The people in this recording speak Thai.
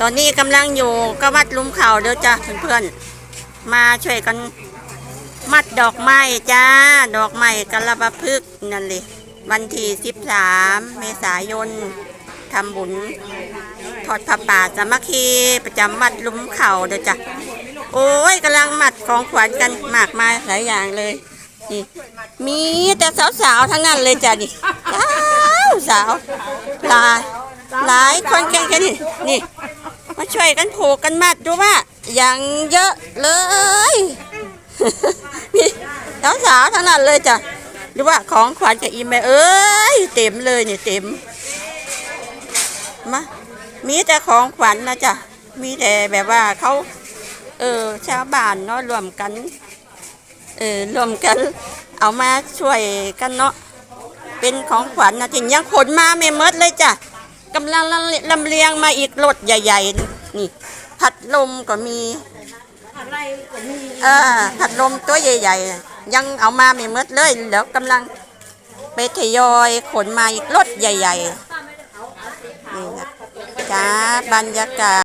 ตอนนี้กำลังอยู่ก็วัดลุมเขาเด้อจ้ะเพื่อนๆ มาช่วยกันมัดดอกไม้จ้า ดอกไม้กระบะพึกนั่นเลยวันที่13เมษายนทำบุญทอดผ้าป่าสามัคคีประจำวัดลุมเขาเด้อจ้ะโอ้ยกำลังมัดของขวัญกันมากมายหลายอย่างเลยนี่มีแต่สาวๆทั้งนั้นเลยจ้ะนี่สาวสาวหลายหลายคนแกันกันนี่นี่ มาช่วยกันผูกกันมัดดูว่าอย่างเยอะเลยนี่สาวๆทั้งนั้นเลยจ้ะดูว่าของขวัญกับอีเมเอ้ยเต็มเลยเนี่ยเต็มมามีแต่ของขวัญนะจ้ะมีแต่แบบว่าเขาเออชาวบ้านเนาะรวมกันเออรวมกัน เอามาช่วยกันเนาะเป็นของขวัญนะจริงยังขนมาไม่มดเลยจ้ะกำลังลำเลียงมาอีกรถใหญ่ ๆ นี่พัดลมก็มีเออพัดลมตัวใหญ่ๆ ยังเอามาไม่หมดเลยเดี๋ยวกำลังไปทยอยขนมาอีกรถใหญ่ๆนี่นะจ้าบรรยากาศ